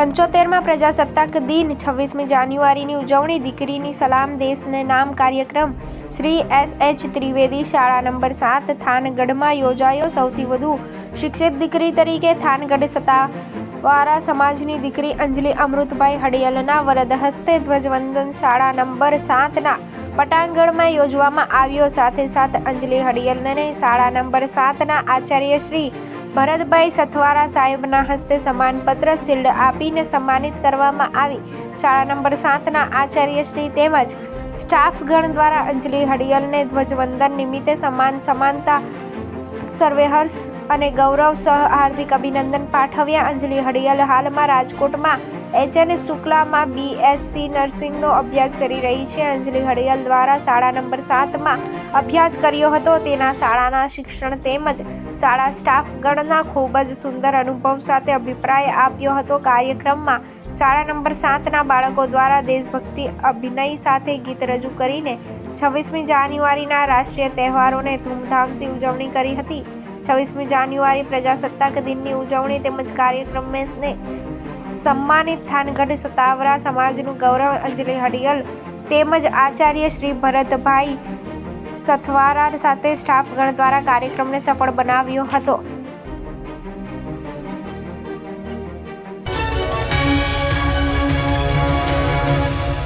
પંચોતેરમાં પ્રજાસત્તાક દિન, છવ્વીસમી જાન્યુઆરીની ઉજવણી, દીકરીની સલામ, દેશને નામ કાર્યક્રમ. શ્રી એસ. એચ. ત્રિવેદી શાળા નંબર સાત, થાનગઢમાં યોજાયો સૌથી વધુ શિક્ષિત દીકરી તરીકે થાનગઢ સત્તાવાળા સમાજની દીકરી અંજલિ અમૃતભાઈ હડિયલના વરદ હસ્તે ધ્વજવંદન શાળા નંબર સાતના પટાંગણમાં યોજવામાં આવ્યો. સાથે સાથે અંજલિ હડિયલને શાળા નંબર સાતના આચાર્ય શ્રી ભરતભાઈ સથવારા સાહેબના હસ્તે સમાનપત્ર શિલ્ડ આપીને સન્માનિત કરવામાં આવી. શાળા નંબર સાતના આચાર્ય શ્રી તેમજ સ્ટાફગણ દ્વારા અંજલિ હડિયલને ધ્વજવંદન નિમિત્તે સમાન સમાનતા સર્વે હર્ષ અને ગૌરવ સહ હાર્દિક અભિનંદન પાઠવ્યા. અંજલિ હડિયલ હાલમાં રાજકોટમાં એચએન શુક્લામાં બીએસસી નર્સિંગનો અભ્યાસ કરી રહી છે. અંજલિ હડિયલ દ્વારા શાળા નંબર સાતમાં અભ્યાસ કર્યો હતો. તેના શાળાના શિક્ષણ તેમજ શાળા સ્ટાફગણના ખૂબ જ સુંદર અનુભવ સાથે અભિપ્રાય આપ્યો હતો. કાર્યક્રમમાં શાળા નંબર સાતના બાળકો દ્વારા દેશભક્તિ અભિનય સાથે ગીત રજૂ કરીને છવ્વીસમી જાન્યુઆરીના રાષ્ટ્રીય તહેવારોને ધૂમધામથી ઉજવણી કરી હતી. છવ્વીસમી જાન્યુઆરી પ્રજાસત્તાક દિનની ઉજવણી તેમજ કાર્યક્રમને સન્માનિત થાનગઢ સતાવરા સમાજનું ગૌરવ અંજલિ હડિયલ તેમજ આચાર્ય શ્રી ભરતભાઈ સથવારા સાથે સ્ટાફગણ દ્વારા કાર્યક્રમને સફળ બનાવ્યો હતો.